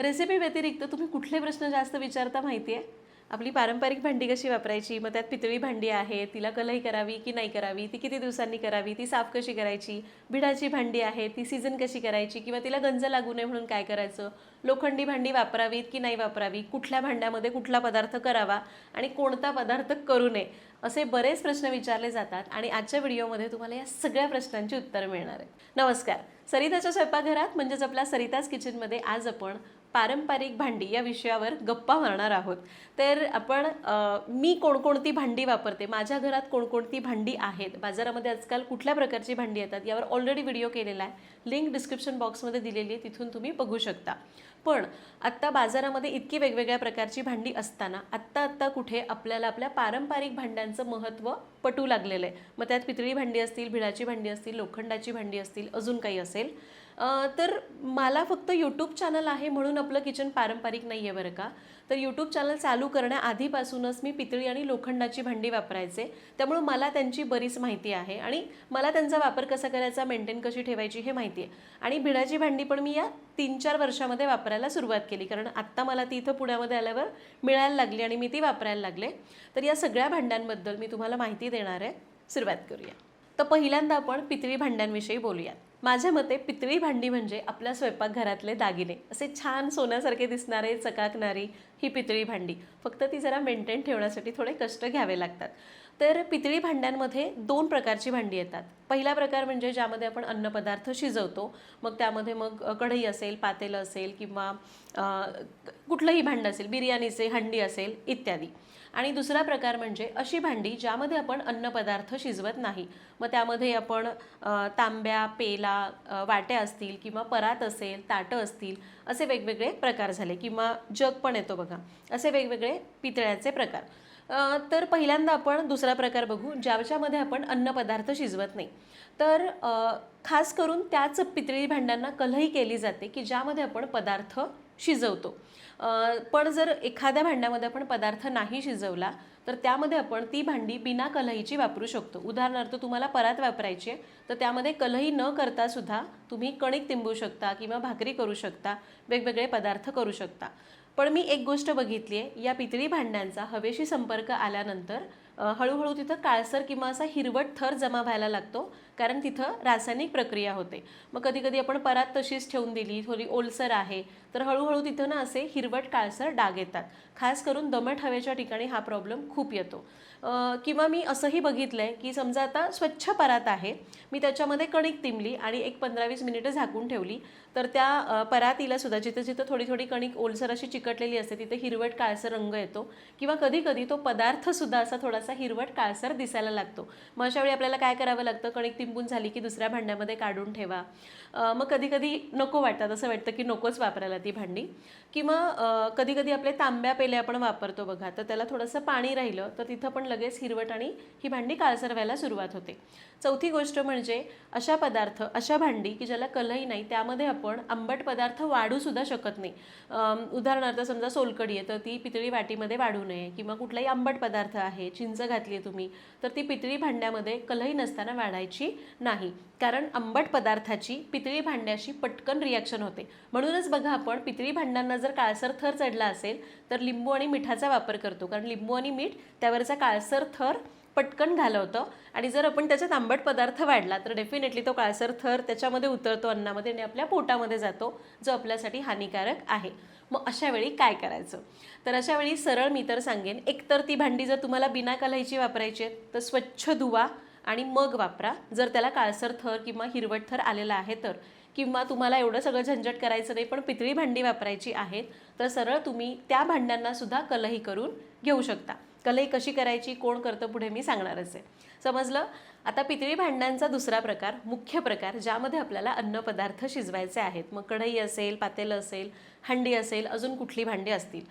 Recipe व्यतिरिक्त तुम्ही कुठले प्रश्न जास्त विचारता माहिती आहे आपली पारंपरिक भांडी कशी वापरायची? मग त्यात पितळी भांडी आहे तिला कलई करावी की नाही करावी? ती किती दिवसांनी करावी? ती साफ कशी करायची? भिडाची भांडी आहे ती सीझन कशी करायची? किंवा तिला गंज लागू नये म्हणून काय करायचं? लोखंडी भांडी वापरावीत की नाही वापरावी? कुठल्या भांड्यामध्ये कुठला पदार्थ करावा? आणि कोणता पदार्थ करू नये? असे बरेच प्रश्न विचारले जातात आणि आजच्या व्हिडिओमध्ये तुम्हाला या सगळ्या प्रश्नांची उत्तरं मिळणार आहेत. नमस्कार. सरिताच्या स्वयंपाकघरात म्हणजेच आपल्या सरिताज किचनमध्ये आज आपण पारंपरिक भांडी या विषयावर गप्पा मारणार आहोत. तर आपण मी कोणकोणती भांडी वापरते? माझ्या घरात कोणकोणती भांडी आहेत? बाजारामध्ये आजकाल कुठल्या प्रकारची भांडी येतात? यावर ऑलरेडी व्हिडिओ केलेला आहे. लिंक डिस्क्रिप्शन बॉक्समध्ये दिलेली आहे. तिथून तुम्ही बघू शकता. पण आत्ता बाजारामध्ये इतकी वेगवेगळ्या प्रकारची भांडी असताना आत्ता आत्ता कुठे आपल्याला आपल्या पारंपरिक भांड्यांचं महत्त्व पटू लागलेलं आहे. मग त्यात पितळी भांडी असतील भिडाची भांडी असतील लोखंडाची भांडी असतील अजून काही असेल? तर मला फक्त यूट्यूब चॅनल आहे म्हणून आपलं किचन पारंपरिक नाही आहे बरं का. तर यूट्यूब चॅनल चालू करण्याआधीपासूनच मी पितळी आणि लोखंडाची भांडी वापरायचे. त्यामुळं मला त्यांची बरीच माहिती आहे आणि मला त्यांचा वापर कसा करायचा मेंटेन कशी ठेवायची हे माहिती आहे आणि भिडाची भांडी पण मी या तीन चार वर्षामध्ये वापरायला सुरुवात केली. कारण आत्ता मला ती इथं पुण्यामध्ये आल्यावर मिळायला लागली आणि मी ती वापरायला लागले. तर या सगळ्या भांड्यांबद्दल मी तुम्हाला माहिती देणार आहे. सुरुवात करूया. तर पहिल्यांदा आपण पितळी भांड्यांविषयी बोलूयात. माझ्या मते पितळी भांडी म्हणजे आपल्या स्वयंपाकघरातले दागिने. असे छान सोन्यासारखे दिसणारे चकाकणारी ही पितळी भांडी. फक्त ती जरा मेंटेन ठेवण्यासाठी थोडे कष्ट घ्यावे लागतात. तर पितळी भांड्यांमध्ये दोन प्रकारची भांडी येतात. पहिला प्रकार म्हणजे ज्यामध्ये आपण अन्नपदार्थ शिजवतो मग त्यामध्ये मग कढई असेल पातेलं असेल किंवा कुठलंही भांडं असेल बिर्याणीचे हंडी असेल इत्यादी. आणि दुसरा प्रकार म्हणजे अशी भांडी ज्यामध्ये आपण अन्नपदार्थ शिजवत नाही. मग त्यामध्ये आपण तांब्या पेला वाट्या असतील किंवा परात असेल ताटं असतील असे वेगवेगळे प्रकार झाले किंवा जग पण येतो बघा. असे वेगवेगळे पितळ्याचे प्रकार. तर पहिल्यांदा आपण दुसरा प्रकार बघू ज्याच्यामध्ये आपण अन्नपदार्थ शिजवत नाही. तर खास करून त्याच पितळी भांड्यांना कलही केली जाते की ज्यामध्ये आपण पदार्थ शिजवतो. पण जर एखाद्या भांड्यामध्ये आपण पदार्थ नाही शिजवला तर त्यामध्ये आपण ती भांडी बिना कलहीची वापरू शकतो. उदाहरणार्थ तुम्हाला परात वापरायची आहे तर त्यामध्ये कलही न करता सुद्धा तुम्ही कणिक तिंबू शकता किंवा भाकरी करू शकता वेगवेगळे पदार्थ करू शकता. पण मी एक गोष्ट बघितली आहे या पितळी भांड्यांचा हवेशी संपर्क आल्यानंतर हळूहळू तिथं काळसर किंवा असा हिरवट थर जमा व्हायला लागतो. कारण तिथं रासायनिक प्रक्रिया होते. मग कधी कधी आपण परात तशीच ठेवून दिली थोडी ओलसर आहे तर हळूहळू तिथं ना असे हिरवट काळसर डाग येतात. खास करून दमट हवेच्या ठिकाणी हा प्रॉब्लेम खूप येतो. किंवा मी असंही बघितलं आहे की समजा आता स्वच्छ परात आहे मी त्याच्यामध्ये कणिक तिंबली आणि एक पंधरा वीस मिनिटं झाकून ठेवली तर त्या परातीला सुद्धा जिथं जिथं थोडी थोडी कणिक ओलसर अशी चिकटलेली असते तिथे हिरवट काळसर रंग येतो. किंवा कधी कधी तो पदार्थसुद्धा असा थोडासा हिरवट काळसर दिसायला लागतो. मग अशा वेळी आपल्याला काय करावं लागतं? कणिक लिंबून झाली की दुसऱ्या भांड्यामध्ये काढून ठेवा. मग कधीकधी नको वाटतात. असं वाटतं की नकोच वापरायला ती भांडी. किंवा कधीकधी आपले तांब्या पेले आपण वापरतो बघा. तर त्याला थोडंसं पाणी राहिलं तर तिथं पण लगेच हिरवट आणि ही भांडी काळसर व्हायला सुरुवात होते. चौथी गोष्ट म्हणजे अशा पदार्थ अशा भांडी की ज्याला कलही नाही त्यामध्ये आपण आंबट पदार्थ वाढूसुद्धा शकत नाही. उदाहरणार्थ समजा सोलकडी आहे तर ती पितळी वाटीमध्ये वाढू नये. किंवा कुठलाही आंबट पदार्थ आहे चिंच घातली आहे तुम्ही तर ती पितळी भांड्यामध्ये कलही नसताना वाढायची नाही. कारण आंबट पदार्थाची पितळी भांड्याशी पटकन रिॲक्शन होते. म्हणूनच बघा आपण पितळी भांड्यांना जर काळसर थर चढला असेल तर लिंबू आणि मिठाचा वापर करतो. कारण लिंबू आणि मीठ त्यावरचा काळसर थर पटकन घालवतं. आणि जर आपण त्याच्यात आंबट पदार्थ वाढला तर डेफिनेटली तो काळसर थर त्याच्यामध्ये उतरतो अन्नामध्ये आणि आपल्या पोटामध्ये जातो जो आपल्यासाठी हानिकारक आहे. मग अशा वेळी काय करायचं? तर अशा वेळी सरळ मी तर सांगेन एकतर ती भांडी जर तुम्हाला बिना कलाईची वापरायची आहे तर स्वच्छ धुवा. आणि मग वापरा. जर त्याला काळसर थर किंवा हिरवट थर आलेला आहे तर किंवा तुम्हाला एवढं सगळं झंझट करायचं नाही पण पितळी भांडी वापरायची आहेत तर सरळ तुम्ही त्या भांड्यांना सुद्धा कलही करून घेऊ शकता. कलई कशी करायची कोण करतं पुढे मी सांगणारच आहे. समजलं? आता पितळी भांड्यांचा दुसरा प्रकार मुख्य प्रकार ज्यामध्ये आपल्याला अन्नपदार्थ शिजवायचे आहेत. मग कढई असेल पातेलं असेल हंडी असेल अजून कुठली भांडी असतील.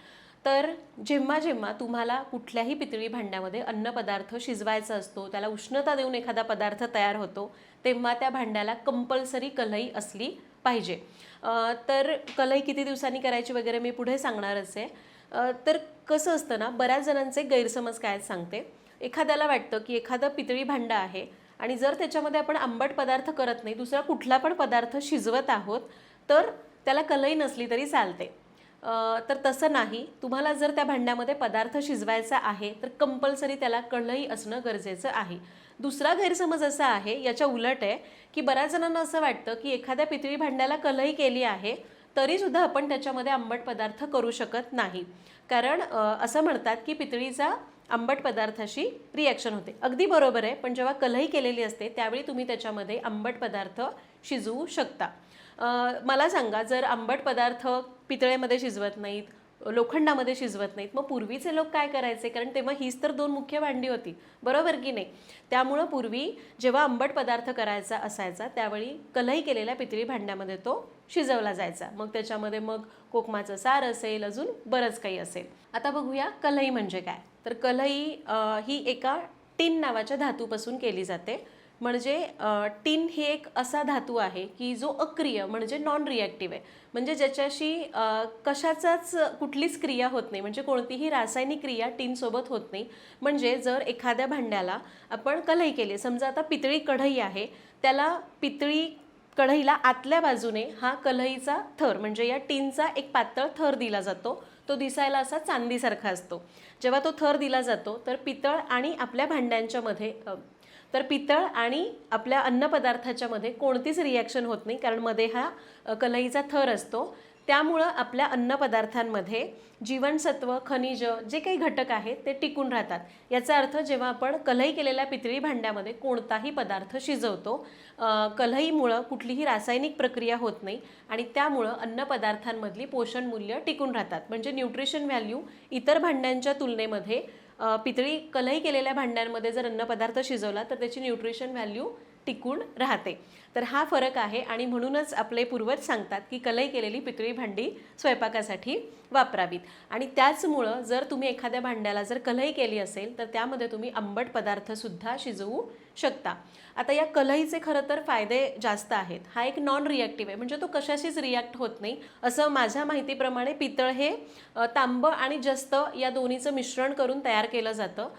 तर जेव्हा जेव्हा तुम्हाला कुठल्याही पितळी भांड्यामध्ये अन्नपदार्थ शिजवायचा असतो त्याला उष्णता देऊन एखादा पदार्थ तयार होतो तेव्हा त्या भांड्याला कंपल्सरी कलई असली पाहिजे. तर कलई किती दिवसांनी करायची वगैरे मी पुढे सांगणारच आहे. तर कसं असतं ना बऱ्याच जणांचे गैरसमज काय आहेत सांगते. एखाद्याला वाटतं की एखादं पितळी भांडं आहे आणि जर त्याच्यामध्ये आपण आंबट पदार्थ करत नाही दुसरा कुठला पण पदार्थ शिजवत आहोत तर त्याला कलई नसली तरी चालते. तर तसं नाही. तुम्हाला जर त्या भांड्यामध्ये पदार्थ शिजवायचा आहे तर कंपल्सरी त्याला कढई असणं गरजेचं आहे. दुसरा गैरसमज असा आहे याच्या उलट आहे की बऱ्याच जणांना असं वाटतं की एखाद्या पितळी भांड्याला कलही केली आहे तरीसुद्धा आपण त्याच्यामध्ये आंबट पदार्थ करू शकत नाही. कारण असं म्हणतात की पितळीचा आंबट पदार्थाशी रिॲक्शन होते. अगदी बरोबर आहे पण जेव्हा कलही केलेली असते त्यावेळी तुम्ही त्याच्यामध्ये आंबट पदार्थ शिजवू शकता. मला सांगा जर आंबट पदार्थ पितळेमध्ये शिजवत नाहीत लोखंडामध्ये शिजवत नाहीत मग पूर्वीचे लोक काय करायचे? कारण तेव्हा हीच तर दोन मुख्य भांडी होती. बरोबर की नाही? त्यामुळं पूर्वी जेव्हा आंबट पदार्थ करायचा असायचा त्यावेळी कलई केलेल्या पितळी भांड्यामध्ये तो शिजवला जायचा. मग त्याच्यामध्ये मग कोकमाचं सार असेल अजून बरंच काही असेल. आता बघूया कलई म्हणजे काय? तर कलई ही एका टिन नावाच्या धातूपासून केली जाते. म्हणजे टिन ही एक असा धातू आहे की जो अक्रिय म्हणजे नॉन रिॲक्टिव्ह आहे. म्हणजे ज्याच्याशी कशाचाच कुठलीच क्रिया होत नाही. म्हणजे कोणतीही रासायनिक क्रिया टिनसोबत होत नाही. म्हणजे जर एखाद्या भांड्याला आपण कलई केली समजा आता पितळी कढई आहे त्याला पितळी कढईला आतल्या बाजूने हा कलईचा थर म्हणजे या टिनचा एक पातळ थर दिला जातो तो दिसायला असा चांदीसारखा असतो. जेव्हा तो थर दिला जातो तर पितळ आणि आपल्या भांड्यांच्यामध्ये तर पितळ आणि आपल्या अन्नपदार्थाच्या मध्ये कोणतीच रिॲक्शन होत नाही कारण मध्ये हा कलईचा थर असतो. त्यामुळं आपल्या अन्नपदार्थांमध्ये जीवनसत्व खनिज जे काही घटक आहेत ते टिकून राहतात. याचा अर्थ जेव्हा आपण कलई केलेल्या पितळी भांड्यामध्ये कोणताही पदार्थ शिजवतो कलईमुळं कुठलीही रासायनिक प्रक्रिया होत नाही आणि त्यामुळं अन्नपदार्थांमधली पोषण मूल्य टिकून राहतात. म्हणजे न्यूट्रिशन व्हॅल्यू इतर भांड्यांच्या तुलनेमध्ये पितळी कलई केलेल्या भांड्यांमध्ये जर अन्नपदार्थ शिजवला तर त्याची न्यूट्रिशन व्हॅल्यू टिकून राहते. तर हा फरक आहे आणि म्हणूनच आपले पूर्वज सांगतात की कलई केलेली पितळी भांडी स्वयंपाकासाठी वापरावीत. आणि त्याचमुळं जर तुम्ही एखाद्या भांड्याला जर कलई केली असेल तर त्यामध्ये तुम्ही आंबट पदार्थसुद्धा शिजवू शकता. आता या कलईचे खरं तर फायदे जास्त आहेत. हा एक नॉन रिॲक्टिव्ह आहे. म्हणजे तो कशाशीच रिॲक्ट होत नाही. असं माझ्या माहितीप्रमाणे पितळ हे तांबं आणि जस्त या दोन्हीचं मिश्रण करून तयार केलं जातं.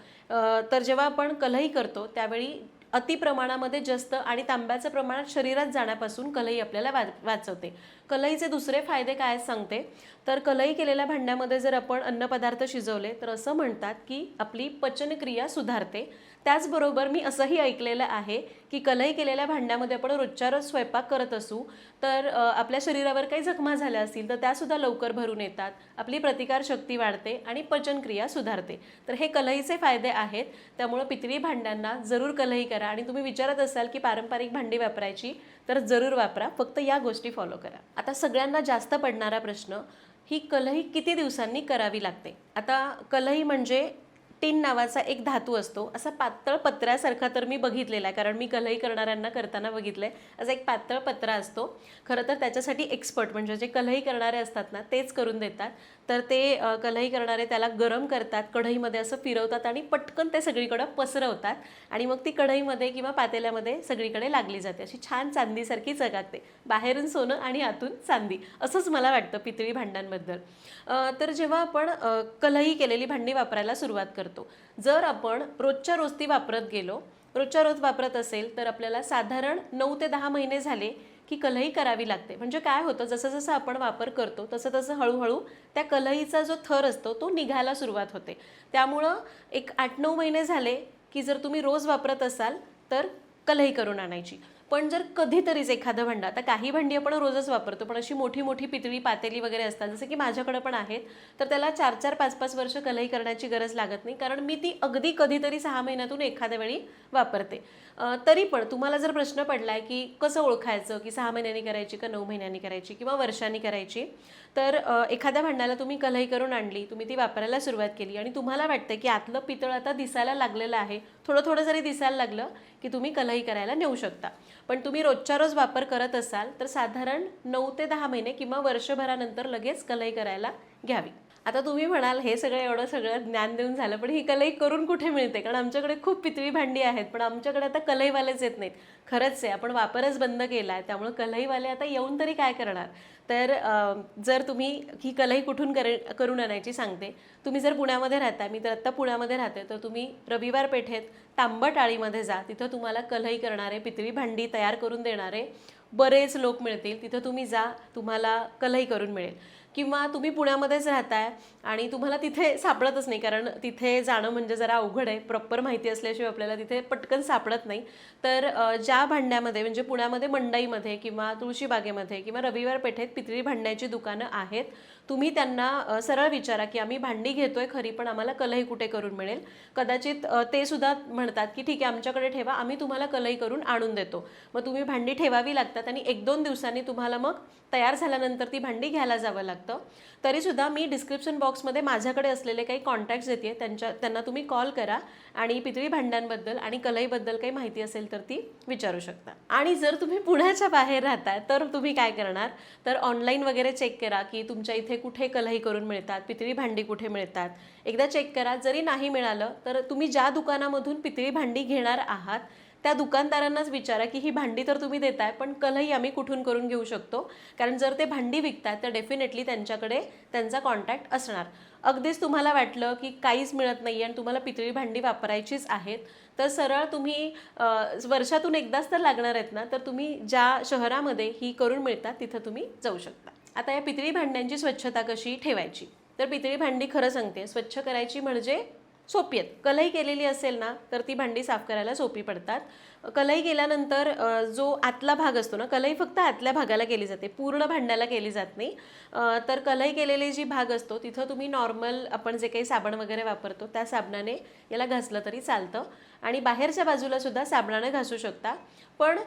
तर जेव्हा आपण कलई करतो त्यावेळी अति प्रमाणामध्ये जास्त आणि तांब्याचं प्रमाण शरीरात जाण्यापासून कलई आपल्याला वा वाचवते. कलईचे दुसरे फायदे काय सांगते. तर कलई केलेल्या भांड्यामध्ये जर आपण अन्नपदार्थ शिजवले तर असं म्हणतात की आपली पचनक्रिया सुधारते. त्याचबरोबर मी असंही ऐकलेलं आहे की कलई केलेल्या भांड्यामध्ये आपण रोजच्या रोज स्वयंपाक करत असू तर आपल्या शरीरावर काही जखमा झाल्या असतील तर त्यासुद्धा लवकर भरून येतात. आपली प्रतिकारशक्ती वाढते आणि पचनक्रिया सुधारते. तर हे कलईचे फायदे आहेत. त्यामुळं पितळी भांड्यांना जरूर कलई करा आणि तुम्ही विचारत असाल की पारंपरिक भांडी वापरायची तर जरूर वापरा. फक्त या गोष्टी फॉलो करा. आता सगळ्यांना जास्त पडणारा प्रश्न ही कलही किती दिवसांनी करावी लागते? आता कलही म्हणजे टिन नावाचा एक धातू असतो. असा पातळ पत्र्यासारखा तर मी बघितलेला आहे कारण मी कलई करणाऱ्यांना करताना बघितलं आहे असा एक पातळ पत्रा असतो. खरं तर त्याच्यासाठी एक्सपर्ट म्हणजे जे कलई करणारे असतात ना तेच करून देतात. तर ते कलई करणारे त्याला गरम करतात कढईमध्ये असं फिरवतात आणि पटकन ते सगळीकडं पसरवतात आणि मग ती कढईमध्ये किंवा पातेल्यामध्ये सगळीकडे लागली जाते. अशी छान चांदीसारखी चकाकते बाहेरून सोनं आणि आतून चांदी. असंच मला वाटतं पितळी भांड्यांबद्दल. तर जेव्हा आपण कलई केलेली भांडी वापरायला सुरुवात करतो जर आपण रोजच्या रोज ती वापरत गेलो रोजच्या रोज वापरत असेल तर आपल्याला साधारण नऊ ते दहा महिने झाले की कलही करावी लागते. म्हणजे काय होतं जसं जसं आपण वापर करतो तसं तसं हळूहळू त्या कलईचा जो थर असतो तो निघायला सुरुवात होते. त्यामुळं एक आठ नऊ महिने झाले की जर तुम्ही रोज वापरत असाल तर कलही करून आणायची. पण जर कधीतरीच एखादं भांडं आता काही भांडी आपण रोजच वापरतो पण अशी मोठी मोठी पितळी पातेली वगैरे असतात जसं की माझ्याकडे पण आहेत तर त्याला चार चार पाच पाच वर्ष कलई करण्याची गरज लागत नाही कारण मी ती अगदी कधीतरी सहा महिन्यातून एखाद्या वेळी वापरते. तरी पण तुम्हाला जर प्रश्न पडलाय की कसं ओळखायचं की सहा महिन्यांनी करायची का नऊ महिन्यांनी करायची किंवा वर्षांनी करायची तर एखाद्या भांड्याला तुम्ही कलई करून आणली तुम्ही ती वापरायला सुरुवात केली आणि तुम्हाला वाटतं की आतलं पितळ आता दिसायला लागलेलं आहे थोडं थोडं जरी दिसायला लागलं की तुम्ही कलई करायला नेऊ शकता. पण तुम्ही रोजच्या रोज वापर करत असाल तर साधारण नऊ ते दहा महिने किंवा वर्षभरानंतर लगेच कलई करायला घ्यावी. आता तुम्ही म्हणाल हे सगळं एवढं सगळं ज्ञान देऊन झालं पण ही कलई करून कुठे मिळते? कारण आमच्याकडे खूप पितळी भांडी आहेत पण आमच्याकडे आता कलईवालेच येत नाहीत. खरंच आहे आपण वापरच बंद केला आहे त्यामुळे कलईवाले आता येऊन तरी काय करणार? तर जर तुम्ही ही कलही कुठून करे करून आणायची सांगते. तुम्ही जर पुण्यामध्ये राहता मी तर आत्ता पुण्यामध्ये राहते तर तुम्ही रविवार पेठेत तांबटाळीमध्ये जा. तिथं तुम्हाला कलई करणारे पितळी भांडी तयार करून देणारे बरेच लोक मिळतील. तिथं तुम्ही जा तुम्हाला कलई करून मिळेल. किंवा तुम्ही पुण्यामध्येच राहताय आणि तुम्हाला तिथे सापडतच नाही कारण तिथे जाणं म्हणजे जरा अवघड आहे. प्रॉपर माहिती असल्याशिवाय आपल्याला तिथे पटकन सापडत नाही. तर ज्या भांड्यामध्ये म्हणजे पुण्यामध्ये मंडईमध्ये किंवा तुळशीबागेमध्ये किंवा रविवार पेठेत पितळी भांड्याची दुकानं आहेत तुम्ही त्यांना सरळ विचारा की आम्ही भांडी घेतोय खरी पण आम्हाला कलई कुठे करून मिळेल. कदाचित ते सुद्धा म्हणतात की ठीक आहे आमच्याकडे ठेवा आम्ही तुम्हाला कलई करून आणून देतो. मग तुम्ही भांडी ठेवावी लागतात आणि एक दोन दिवसांनी तुम्हाला मग तयार झाल्यानंतर ती भांडी घ्यायला जावं लागतं. तरीसुद्धा मी डिस्क्रिप्शन बॉक्समध्ये माझ्याकडे असलेले काही कॉन्टॅक्ट्स देते त्यांच्या त्यांना तुम्ही कॉल करा आणि पितळी भांड्यांबद्दल आणि कलईबद्दल काही माहिती असेल तर ती विचारू शकता. आणि जर तुम्ही पुण्याच्या बाहेर राहताय तर तुम्ही काय करणार? तर ऑनलाईन वगैरे चेक करा की तुमच्या इथे कुठे कलही करून मिळतात पितळी भांडी कुठे मिळतात? एकदा चेक करा. जरी नाही मिळालं तर तुम्ही ज्या दुकानामधून पितळी भांडी घेणार आहात त्या दुकानदारांनाच विचारा की ही भांडी तर तुम्ही देताय पण कलही आम्ही कुठून करून घेऊ शकतो? कारण जर ते भांडी विकतात तर डेफिनेटली त्यांच्याकडे त्यांचा कॉन्टॅक्ट असणार. अगदीच तुम्हाला वाटलं की काहीच मिळत नाही आणि तुम्हाला पितळी भांडी वापरायचीच आहेत तर सरळ तुम्ही वर्षातून एकदाच तर लागणार आहेत ना तर तुम्ही ज्या शहरामध्ये ही करून मिळतात तिथं तुम्ही जाऊ शकता. आता या पितळी भांड्यांची स्वच्छता कशी ठेवायची? तर पितळी भांडी खरं सांगते स्वच्छ करायची म्हणजे सोपी आहेत. कलई केलेली असेल ना तर ती भांडी साफ करायला सोपी पडतात. कलई केल्यानंतर जो आतला भाग असतो ना कलई फक्त आतल्या भागाला केली जाते पूर्ण भांड्याला केली जात नाही. तर कलई केलेली जी भाग असतो तिथं तुम्ही नॉर्मल आपण जे काही साबण वगैरे वापरतो त्या साबणाने याला घासलं तरी चालतं. आणि बाहेरच्या बाजूला सुद्धा साबणाने घासू शकता. पण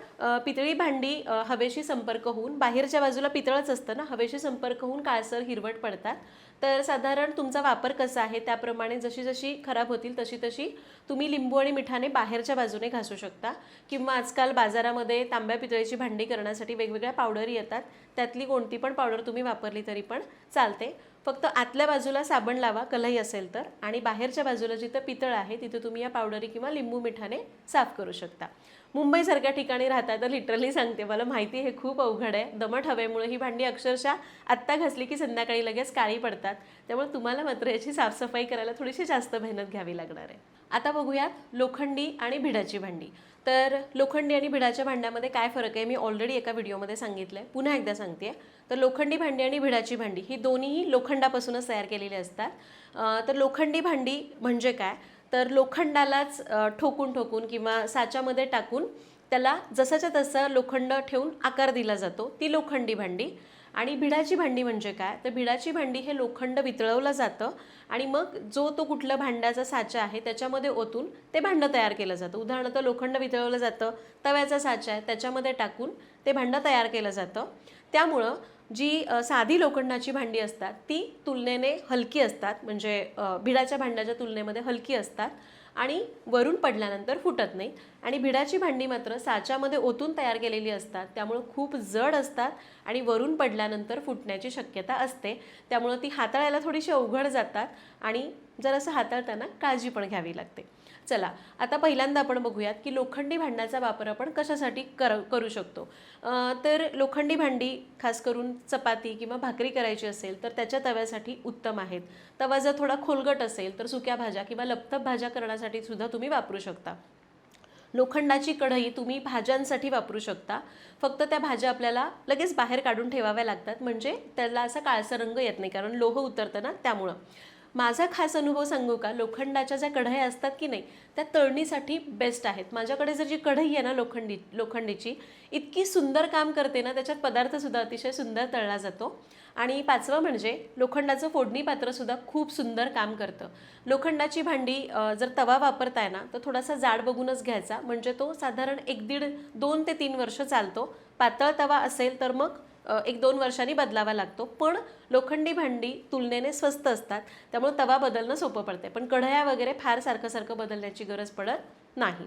पितळी भांडी हवेशी संपर्क होऊन बाहेरच्या बाजूला पितळच असतं ना हवेशी संपर्क होऊन काळसर हिरवट पडतात. तर साधारण तुमचा वापर कसा आहे? त्याप्रमाणे जशी जशी खराब होतील तशी तशी तुम्ही लिंबू आणि मिठाने बाहेरच्या बाजूने घासू शकता. किंवा आजकाल बाजारामध्ये तांब्या पितळीची भांडी करण्यासाठी वेगवेगळ्या पावडरी येतात. त्यातली कोणती पण पावडर तुम्ही वापरली तरी पण चालते. फक्त आतल्या बाजूला साबण लावा कलई असेल तर. आणि बाहेरच्या बाजूला जिथं पितळ आहे तिथे तुम्ही या पावडरी किंवा लिंबू मिठाने साफ करू शकता. मुंबईसारख्या ठिकाणी राहता तर लिटरली सांगते मला माहिती हे खूप अवघड आहे. दमट हवेमुळे ही भांडी अक्षरशः आत्ता घासली की संध्याकाळी लगेच काळी पडतात. त्यामुळे तुम्हाला मात्र याची साफसफाई करायला थोडीशी जास्त मेहनत घ्यावी लागणार आहे. आता बघूयात लोखंडी आणि भिडाची भांडी. तर लोखंडी आणि भिडाच्या भांड्यामध्ये काय फरक आहे? मी ऑलरेडी एका व्हिडिओमध्ये सांगितलं आहे पुन्हा एकदा सांगते तर लोखंडी भांडी आणि भिडाची भांडी ही दोन्हीही लोखंडापासूनच तयार केलेली असतात. तर लोखंडी भांडी म्हणजे काय? तर लोखंडालाच ठोकून ठोकून किंवा साच्यामध्ये टाकून त्याला जसाच्या तसा लोखंड ठेवून आकार दिला जातो. ती लोखंडी भांडी. आणि भिडाची भांडी म्हणजे काय? तर भिडाची भांडी हे लोखंड वितळवलं जातं आणि मग जो तो कुठलं भांड्याचा साचा आहे त्याच्यामध्ये ओतून ते भांडं तयार केलं जातं. उदाहरणार्थ लोखंड वितळवलं जातं तव्याचा साचा आहे त्याच्यामध्ये टाकून ते भांडं तयार केलं जातं. त्यामुळं जी साधी लोखंडाची भांडी असतात ती तुलनेने हलकी असतात. म्हणजे भिडाच्या भांड्याच्या तुलनेमध्ये हलकी असतात. आणि वरून पडल्यानंतर फुटत नाहीत आणि भिडाची भांडी मात्र साच्यामध्ये ओतून तयार केलेली असतात. त्यामुळं खूप जड असतात आणि वरून पडल्यानंतर फुटण्याची शक्यता असते. त्यामुळं ती हाताळायला थोडीशी अवघड जातात आणि जरासं हाताळताना काळजी पण घ्यावी लागते. चला आता पहिल्यांदा आपण बघूयात की लोखंडी भांड्याचा वापर आपण कशासाठी कर करू शकतो. तर लोखंडी भांडी खास करून चपाती किंवा भाकरी करायची असेल तर त्याच्या तव्यासाठी उत्तम आहेत. तवा जर थोडा खोलगट असेल तर सुक्या भाज्या किंवा लपतप भाज्या करण्यासाठी सुद्धा तुम्ही वापरू शकता. लोखंडाची कढई तुम्ही भाज्यांसाठी वापरू शकता. फक्त त्या भाज्या आपल्याला लगेच बाहेर काढून ठेवाव्या लागतात म्हणजे त्याला असा काळसा रंग येत नाही कारण लोह उतरतं ना त्यामुळं. माझा खास अनुभव सांगू का? लोखंडाच्या ज्या कढया असतात की नाही त्या तळणीसाठी बेस्ट आहेत. माझ्याकडे जर जी कढई आहे ना लोखंडी लोखंडीची इतकी सुंदर काम करते ना त्याच्यात पदार्थसुद्धा अतिशय सुंदर तळला जातो. आणि पाचवं म्हणजे लोखंडाचं फोडणी पात्रसुद्धा खूप सुंदर काम करतं. लोखंडाची भांडी जर तवा वापरताय ना तर थोडासा जाड बघूनच घ्यायचा. म्हणजे तो साधारण एक दीड दोन ते तीन वर्ष चालतो. पातळ तवा असेल तर मग एक दोन वर्षांनी बदलावा लागतो. पण लोखंडी भांडी तुलनेने स्वस्त असतात. त्यामुळे तवा बदलणं सोपं पडते पण कढया वगैरे फार सारखं सारखं बदलण्याची गरज पडत नाही.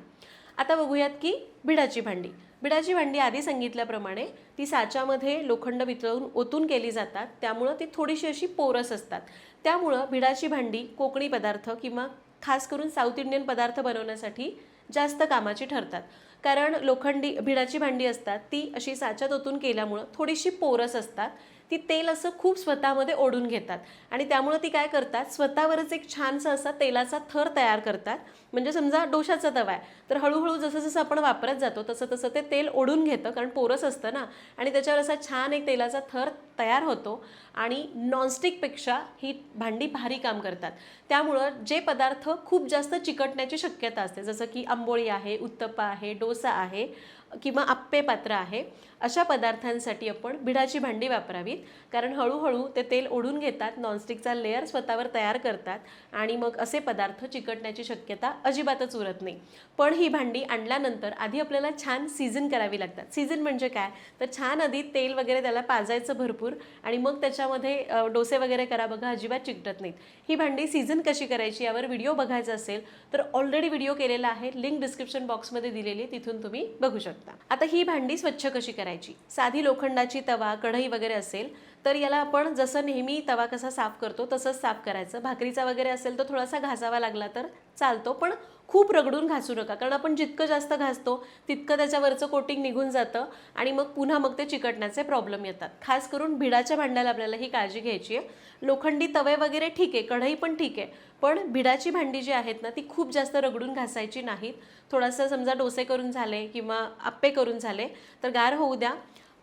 आता बघूयात की भिडाची भांडी. बिडाची भांडी आधी सांगितल्याप्रमाणे ती साच्यामध्ये लोखंड वितळून ओतून केली जातात. त्यामुळं ती थोडीशी अशी पोरस असतात. त्यामुळं भिडाची भांडी कोकणी पदार्थ किंवा खास करून साऊथ इंडियन पदार्थ बनवण्यासाठी जास्त कामाची ठरतात. कारण लोखंडी भिडाची भांडी असतात ती अशी साच्यात ओतून केल्यामुळं थोडीशी पोरस असतात. ती तेल असं खूप स्वतःमध्ये ओढून घेतात. आणि त्यामुळं ती काय करतात? स्वतःवरच एक छानसा असा तेलाचा थर तयार करतात. म्हणजे समजा डोशाचा तवा आहे. तर हळूहळू जसं जसं आपण वापरत जातो तसं तसं ते तेल ओढून घेतं कारण पोरस असतं ना. आणि त्याच्यावर असा छान एक तेलाचा थर तयार होतो. आणि नॉनस्टिकपेक्षा ही भांडी भारी काम करतात. त्यामुळं जे पदार्थ खूप जास्त चिकटण्याची शक्यता असते. जसं की आंबोळी आहे उत्तप्पा आहे डोसा आहे किंवा आप्पे पात्र आहे. अशा पदार्थांसाठी आपण बिडाची भांडी वापरावीत. कारण हळूहळू ते तेल ओढून घेतात नॉनस्टिकचा लेअर स्वतःवर तयार करतात आणि मग असे पदार्थ चिकटण्याची शक्यता अजिबातच उरत नाही. पण ही भांडी आणल्यानंतर आधी आपल्याला छान सीझन करावी लागतात. सीझन म्हणजे काय? तर छान आधी तेल वगैरे त्याला पाजायचं भरपूर आणि मग त्याच्यामध्ये डोसे वगैरे करा बघा अजिबात चिकटत नाहीत. ही भांडी सीझन कशी करायची यावर व्हिडिओ बघायचा असेल तर ऑलरेडी व्हिडिओ केलेला आहे. लिंक डिस्क्रिप्शन बॉक्समध्ये दिलेली आहे तिथून तुम्ही बघू शकता. आता ही भांडी स्वच्छ कशी करायची? साधी लोखंडाची तवा कढई वगैरे असेल तर याला आपण जसं नेहमी तवा कसा साफ करतो तसंच साफ करायचं. भाकरीचा वगैरे असेल तर थोडासा घासावा लागला तर चालतो पण खूप रगडून घासू नका. कारण आपण जितकं जास्त घासतो तितकं त्याच्यावरचं कोटिंग निघून जातं आणि मग पुन्हा मग ते चिकटण्याचे प्रॉब्लेम येतात. खास करून भिडाच्या भांड्याला आपल्याला ही काळजी घ्यायची आहे. लोखंडी तवे वगैरे ठीक आहे कढई पण ठीक आहे पण भिडाची भांडी जी आहेत ना ती खूप जास्त रगडून घासायची नाहीत. थोडासा समजा डोसे करून झाले किंवा आप्पे करून झाले तर गार होऊ द्या.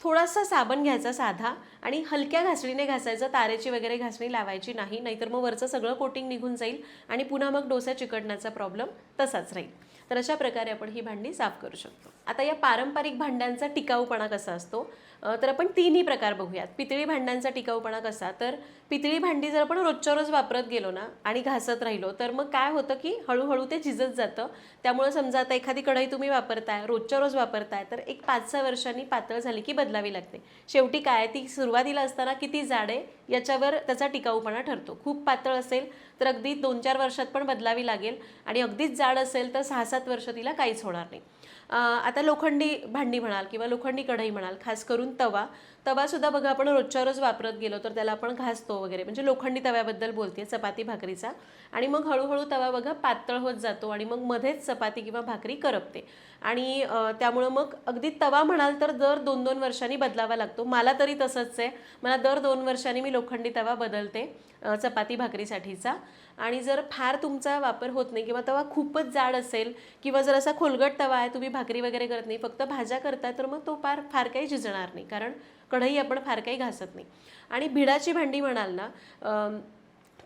थोडासा साबण घ्यायचा साधा आणि हलक्या घासणीने घासायचं तारेची वगैरे घासणी लावायची नाही नाहीतर मग वरचं सगळं कोटिंग निघून जाईल आणि पुन्हा मग डोसा चिकटण्याचा प्रॉब्लेम तसाच राहील. तर अशा प्रकारे आपण ही भांडी साफ करू शकतो. आता या पारंपरिक भांड्यांचा टिकाऊपणा कसा असतो? तर आपण तिन्ही प्रकार बघूयात. पितळी भांड्यांचा टिकाऊपणा कसा? तर पितळी भांडी जर आपण रोजच्या रोज वापरत गेलो ना आणि घासत राहिलो तर मग काय होतं की हळूहळू ते झिजत जातं. त्यामुळे समजा आता एखादी कढई तुम्ही वापरताय रोजच्या रोज वापरताय तर एक पाच सहा वर्षांनी पातळ झाली की बदलावी लागते. शेवटी काय? ती सुरुवातीला असताना किती जाड आहे याच्यावर त्याचा टिकाऊपणा ठरतो. खूप पातळ असेल तर अगदी दोन चार वर्षात पण बदलावी लागेल. आणि अगदीच जाड असेल तर सहा सात वर्ष तिला काहीच होणार नाही. आता लोखंडी भांडी म्हणाल किंवा लोखंडी कढई म्हणाल खास करून तवा. तवासुद्धा बघा आपण रोजच्या रोज वापरत गेलो तर त्याला आपण घासतो वगैरे. म्हणजे लोखंडी तव्याबद्दल बोलते चपाती भाकरीचा. आणि मग हळूहळू तवा बघा पातळ होत जातो आणि मग मध्येच चपाती किंवा भाकरी करपते. आणि त्यामुळं मग अगदी तवा म्हणाल तर दर दोन दोन वर्षांनी बदलावा लागतो. मला तरी तसंच आहे. मला दर दोन वर्षांनी मी लोखंडी तवा बदलते चपाती भाकरीसाठीचा. आणि जर फार तुमचा वापर होत नाही किंवा तवा खूपच जाड असेल किंवा जर असा खोलगट तवा आहे तुम्ही भाकरी वगैरे करत नाही फक्त भाज्या करताय तर मग तो फार फार काही झिजणार नाही. कारण कढई आपण फार काही घासत नाही. आणि भिडाची भांडी म्हणाल ना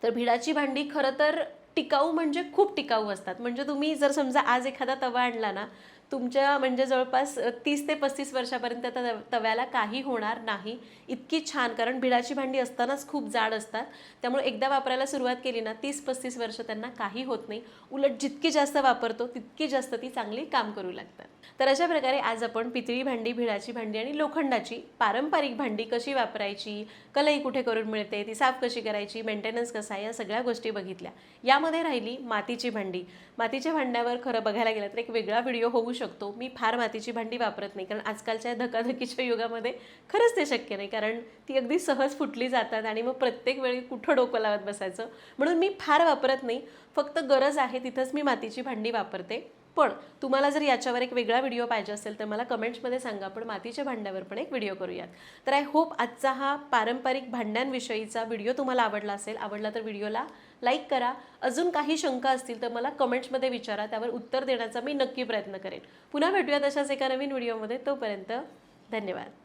तर भिडाची भांडी खरं तर टिकाऊ म्हणजे खूप टिकाऊ असतात. म्हणजे तुम्ही जर समजा आज एखादा तवा आणला ना तुमच्या म्हणजे जवळपास तीस ते पस्तीस वर्षापर्यंत त्या तव- तव्याला काही होणार नाही. इतकी छान कारण भिडाची भांडी असतानाच खूप जाड असतात. त्यामुळे एकदा वापरायला सुरुवात केली ना तीस पस्तीस वर्ष त्यांना काही होत नाही. उलट जितकी जास्त वापरतो तितकी जास्त ती चांगली काम करू लागतात. तर अशा प्रकारे आज आपण पितळी भांडी भिडाची भांडी आणि लोखंडाची पारंपरिक भांडी कशी वापरायची कलई कुठे करून मिळते ती साफ कशी करायची मेंटेनन्स कसा आहे या सगळ्या गोष्टी बघितल्या. यामध्ये राहिली मातीची भांडी. मातीच्या भांड्यावर खरं बघायला गेलं तर एक वेगळा व्हिडिओ होऊ शकतो. मी फार मातीची भांडी वापरत नाही. कारण आजकालच्या धकाधकीच्या युगामध्ये खरंच ते शक्य नाही. कारण ती अगदी सहज फुटली जातात आणि मग प्रत्येक वेळी कुठं डोकं लावत बसायचं? म्हणून मी फार वापरत नाही. फक्त गरज आहे तिथंच मी मातीची भांडी वापरते. पण तुम्हाला जर याच्यावर एक वेगळा व्हिडिओ पाहिजे असेल तर मला कमेंट्समध्ये सांगा. आपण मातीच्या भांड्यावर पण एक व्हिडिओ करूयात. तर आय होप आजचा हा पारंपरिक भांड्यांविषयीचा व्हिडिओ तुम्हाला आवडला असेल. आवडला तर व्हिडिओला लाईक करा. अजून काही शंका असतील तर मला कमेंट्समध्ये विचारा. त्यावर उत्तर देण्याचा मी नक्की प्रयत्न करेन. पुन्हा भेटूयात अशाच एका नवीन व्हिडिओमध्ये तोपर्यंत धन्यवाद.